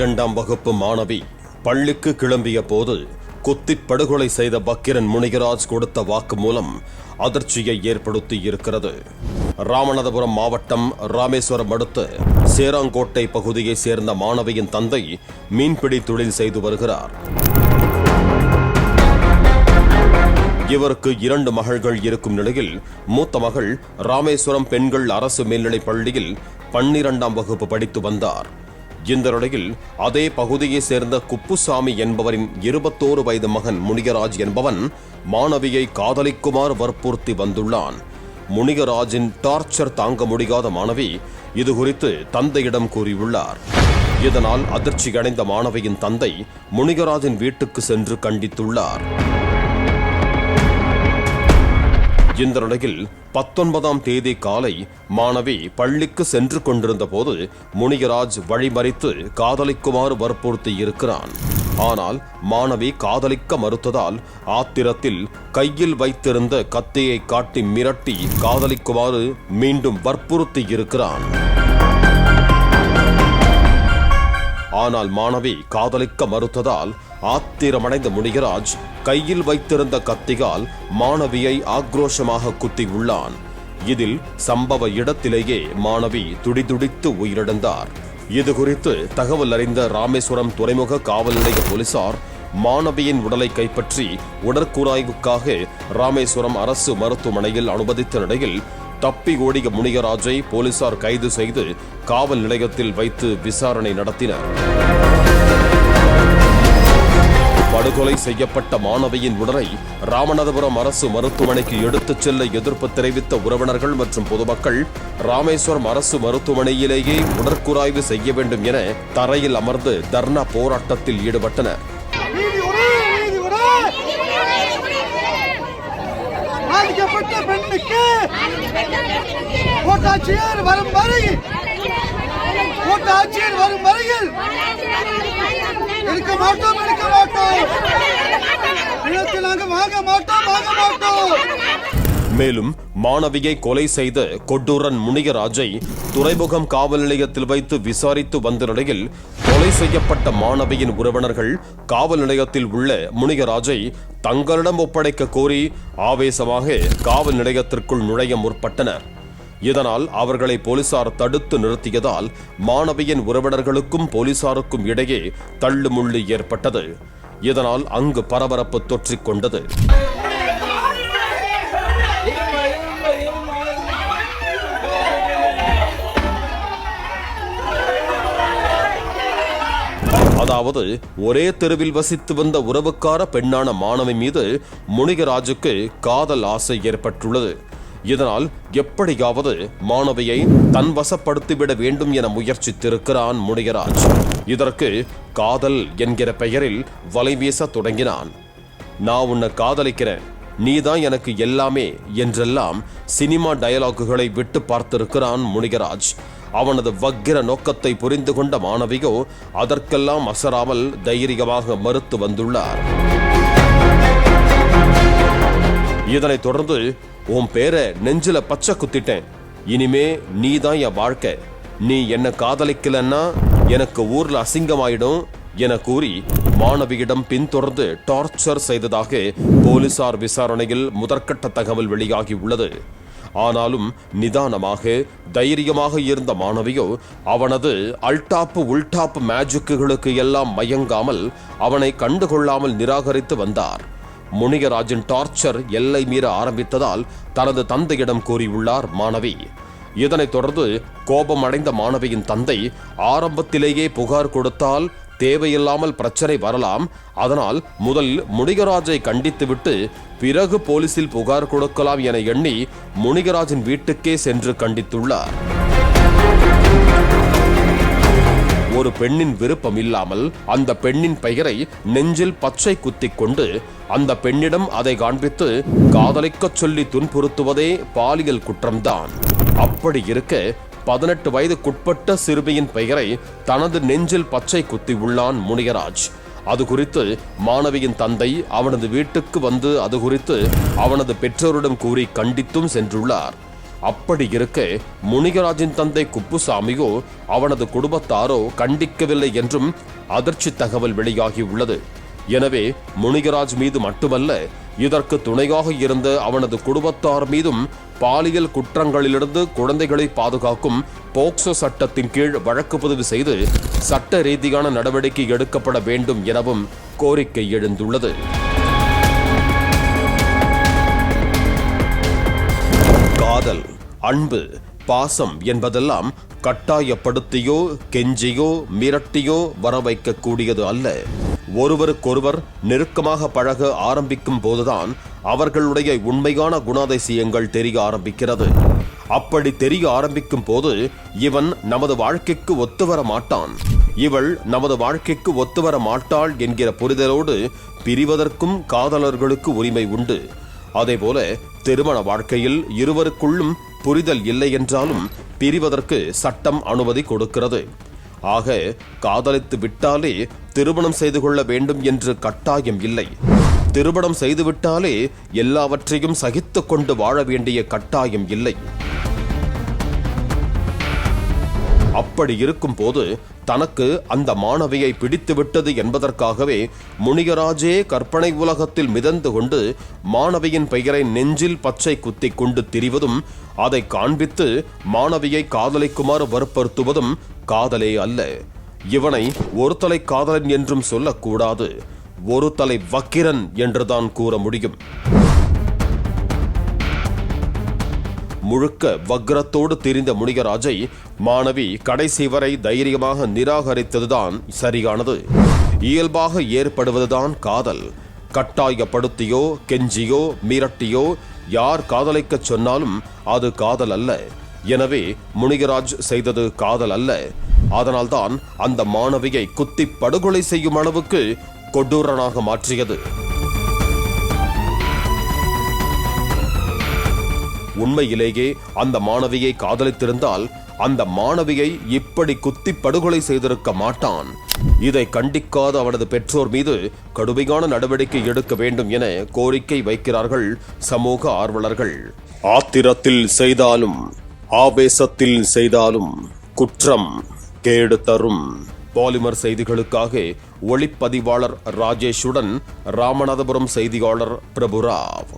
பன்னிரண்டாம் வகுப்பு மாணவி பள்ளிக்கு கிளம்பிய போது குத்திப் படுகொலை செய்த பக்கிரன் முனிகராஜ் கொடுத்த வாக்குமூலம் அதிர்ச்சியை ஏற்படுத்தி இருக்கிறது. ராமநாதபுரம் மாவட்டம் ராமேஸ்வரம் அடுத்த சேராங்கோட்டை பகுதியைச் சேர்ந்த மாணவியின் தந்தை மீன்பிடி தொழில் செய்து வருகிறார். இவருக்கு இரண்டு மகள்கள் இருக்கும் நிலையில் மூத்த மகள் ராமேஸ்வரம் பெண்கள் அரசு மேல்நிலைப் பள்ளியில் பன்னிரண்டாம் வகுப்பு படித்து வந்தார். இந்த நிலையில் அதே பகுதியைச் சேர்ந்த குப்புசாமி என்பவரின் இருபத்தோரு வயது மகன் முனிகராஜ் என்பவன் மாணவியை காதலிக்குமாறு வற்புறுத்தி வந்துள்ளான். முனிகராஜின் டார்ச்சர் தாங்க முடியாத மாணவி இது குறித்து தந்தையிடம் கூறியுள்ளார். இதனால் அதிர்ச்சியடைந்த மாணவியின் தந்தை முனிகராஜின் வீட்டுக்கு சென்று கண்டித்துள்ளார். இந்த நிலையில் பத்தொன்பதாம் தேதி காலை மாணவி பள்ளிக்கு சென்று கொண்டிருந்த போது முனிகராஜ் வழிமறித்து காதலிக்குமாறு வற்புறுத்தி இருக்கிறான். ஆனால் மாணவி காதலிக்க மறுத்ததால் ஆத்திரத்தில் கையில் வைத்திருந்த கத்தியை காட்டி மிரட்டி காதலிக்குமாறு மீண்டும் வற்புறுத்தி இருக்கிறான். ஆனால் மாணவி காதலிக்க மறுத்ததால் ஆத்திரமடைந்த முனிகராஜ் கையில் வைத்திருந்த கத்திகால் மாணவியை ஆக்ரோஷமாக குத்தி உள்ளான் இதில் சம்பவ இடத்திலேயே மாணவி துடிதுடித்து உயிரிழந்தார். இது குறித்து தகவல் அறிந்த ராமேஸ்வரம் துறைமுக காவல் நிலைய போலீசார் மாணவியின் உடலை கைப்பற்றி உடற்கூராய்வுக்காக ராமேஸ்வரம் அரசு மருத்துவமனையில் அனுமதித்த நிலையில் தப்பி ஓடிய முனிகராஜை போலீசார் கைது செய்து காவல் நிலையத்தில் வைத்து விசாரணை நடத்தினர். படுகொலை செய்யப்பட்ட மாணவியின் உடலை ராமநாதபுரம் அரசு மருத்துவமனைக்கு எடுத்துச் செல்ல எதிர்ப்பு தெரிவித்த உறவினர்கள் மற்றும் பொதுமக்கள் ராமேஸ்வரம் அரசு மருத்துவமனையிலேயே உடற்கூராய்வு செய்ய வேண்டும் என தரையில் அமர்ந்து தர்ணா போராட்டத்தில் ஈடுபட்டனர். கோட்டாட்சியர் வரும் வரை கோட்டாட்சியர் வரும் வரையில் இருக்க மாட்டோம் இருக்க மாட்டோம். நிலத்தை நாங்க வாங்க மாட்டோம் வாங்க மாட்டோம். மேலும் மாணவியை கொலை செய்த கொட்டூரன் முனிகராஜை துறைமுகம் காவல் நிலையத்தில் வைத்து விசாரித்து வந்த நிலையில் கொலை செய்யப்பட்ட மாணவியின் உறவினர்கள் காவல் நிலையத்தில் உள்ள முனிகராஜை தங்களிடம் ஒப்படைக்க கோரி ஆவேசமாக காவல் நிலையத்திற்குள் நுழைய முற்பட்டனர். இதனால் அவர்களை போலீசார் தடுத்து நிறுத்தியதால் மாணவியின் உறவினர்களுக்கும் போலீசாருக்கும் இடையே தள்ளுமுள்ளு ஏற்பட்டது. இதனால் அங்கு பரபரப்பு தொற்றிக் கொண்டது. அதாவது ஒரே தெருவில் வசித்து வந்த உறவுக்கார பெண்ணான மாணவி மீது முனிகராஜுக்கு காதல் ஆசை ஏற்பட்டுள்ளது. இதனால் எப்படியாவது மாணவியை தன் வசப்படுத்திவிட வேண்டும் என முயற்சித்திருக்கிறான் முனிகராஜ் இதற்கு காதல் என்கிற பெயரில் வலைவீச தொடங்கினான். நான் உன்னை காதலிக்கிறேன். நீதான் எனக்கு எல்லாமே என்றெல்லாம் சினிமா டயலாகுகளை விட்டு பார்த்திருக்கிறான் முனிகராஜ் அவனது வக்கிர நோக்கத்தை புரிந்து கொண்ட மாணவியோ அதற்கெல்லாம் அசராமல் தைரியமாக மறுத்து வந்துள்ளார். இதனைத் தொடர்ந்து உன் பேரை நெஞ்சில பச்சை குத்திட்டேன். இனிமே நீ தான் என் வாழ்க்கை. நீ என்ன காதலிக்கலன்னா எனக்கு ஊர்ல அசிங்கமாயிடும் என கூறி மாணவியிடம் பின்தொடர்ந்து டார்ச்சர் செய்ததாக போலீசார் விசாரணையில் முதற்கட்ட தகவல் வெளியாகி உள்ளது. ஆனாலும் நிதானமாக தைரியமாக இருந்த மாணவியோ அவனது அல்டாப்பு உள்டாப்பு மேஜிக்குகளுக்கு எல்லாம் மயங்காமல் அவனை கண்டுகொள்ளாமல் நிராகரித்து வந்தார். முனிகராஜின் டார்ச்சர் எல்லை மீற ஆரம்பித்ததால் தனது தந்தையிடம் கூறியுள்ளார் மாணவி. இதனைத் தொடர்ந்து கோபமடைந்த மாணவியின் தந்தை ஆரம்பத்திலேயே புகார் கொடுத்தால் தேவையில்லாமல் பிரச்சனை வரலாம். அதனால் முதலில் முனிகராஜை கண்டித்துவிட்டு பிறகு போலீசில் புகார் கொடுக்கலாம் என எண்ணி முனிகராஜின் வீட்டுக்கே சென்று கண்டித்துள்ளார். ஒரு பெண்ணின் விருப்பம் இல்லாமல் அந்த பெண்ணின் பெயரை நெஞ்சில் பச்சை குத்திக் கொண்டு அந்த பெண்ணிடம் அதை காண்பித்து காதலிக்கச் சொல்லி துன்புறுத்துவதே பாலியல் குற்றம்தான். அப்படி இருக்க பதினெட்டு வயதுக்குட்பட்ட சிறுமியின் பெயரை தனது நெஞ்சில் பச்சை குத்தி உள்ளான் முனியராஜ். அது குறித்து மாணவியின் தந்தை அவனது வீட்டுக்கு வந்து அது குறித்து அவனது பெற்றோரிடம் கூறி கண்டித்தும் சென்றுள்ளார். அப்படி இருக்க முனிகராஜின் தந்தை குப்புசாமியோ அவனது குடும்பத்தாரோ கண்டிக்கவில்லை என்றும் அதிர்ச்சி தகவல் வெளியாகியுள்ளது எனவே முனிகராஜ் மீது மட்டுமல்ல இதற்கு துணையாக இருந்த அவனது குடும்பத்தார் மீதும் பாலியல் குற்றங்களிலிருந்து குழந்தைகளை பாதுகாக்கும் போக்சோ சட்டத்தின் கீழ் வழக்கு பதிவு செய்து சட்ட ரீதியான நடவடிக்கை எடுக்கப்பட வேண்டும் எனவும் கோரிக்கை எழுந்துள்ளது. காதல் அன்பு பாசம் என்பதெல்லாம் கட்டாயப்படுத்தியோ கெஞ்சியோ மிரட்டியோ வர வைக்கக்கூடியது அல்ல. ஒருவருக்கொருவர் நெருக்கமாக பழக ஆரம்பிக்கும் போதுதான் அவர்களுடைய உண்மையான குணாதிசயங்கள் தெரிய ஆரம்பிக்கிறது. அப்படி தெரிய ஆரம்பிக்கும் போது இவன் நமது வாழ்க்கைக்கு ஒத்து வர மாட்டான். இவள் நமது வாழ்க்கைக்கு ஒத்து வர மாட்டாள் என்கிற புரிதலோடு பிரிவதற்கும் காதலர்களுக்கு உரிமை உண்டு. அதேபோல திருமண வாழ்க்கையில் இருவருக்குள்ளும் புரிதல் இல்லை என்றாலும் பிரிவதற்கு சட்டம் அனுமதி கொடுக்கிறது. ஆக காதலித்து விட்டாலே திருமணம் செய்து கொள்ள வேண்டும் என்று கட்டாயம் இல்லை. திருமணம் செய்துவிட்டாலே எல்லாவற்றையும் சகித்து கொண்டு வாழ வேண்டிய கட்டாயம் இல்லை. அப்படி இருக்கும்போது தனக்கு அந்த மாணவியை பிடித்து விட்டது என்பதற்காகவே முனிகராஜே கற்பனை உலகத்தில் மிதந்து கொண்டு மாணவியின் பெயரை நெஞ்சில் பச்சை குத்திக் கொண்டு திரிவதும் அதை காண்பித்து மாணவியை காதலிக்குமாறு வற்புறுத்துவதும் காதலே அல்ல. இவனை ஒரு தலை காதலன் என்றும் சொல்லக்கூடாது ஒரு தலை வக்கிரன் என்றுதான் கூற முடியும். முழுக்க வக்ரத்தோடு திரிந்த முனிகராஜை மாணவி கடைசி வரை தைரியமாக நிராகரித்ததுதான் சரியானது. இயல்பாக ஏற்படுவதுதான் காதல். கட்டாயப்படுத்தியோ கெஞ்சியோ மிரட்டியோ யார் காதலிக்கச் சொன்னாலும் அது காதல் அல்ல. எனவே முனிகராஜ் செய்தது காதல் அல்ல. அதனால்தான் அந்த மாணவியை குத்தி படுகொலை செய்யும் அளவுக்கு கொடூரனாக மாற்றியது. உண்மையிலேயே அந்த மாணவியை காதலித்திருந்தால் அந்த மாணவியை இப்படி குத்தி படுகொலை செய்திருக்க மாட்டான். இதை கண்டிக்காத அவனது பெற்றோர் மீது கடுமையான நடவடிக்கை எடுக்க வேண்டும் என கோரிக்கை வைக்கிறார்கள் சமூக ஆர்வலர்கள். ஆத்திரத்தில் செய்தாலும் ஆவேசத்தில் செய்தாலும் குற்றம் கேடு தரும். பாலிமர் செய்திகளுக்காக ஒளிப்பதிவாளர் ராஜேஷுடன் ராமநாதபுரம் செய்தியாளர் பிரபுராவ்.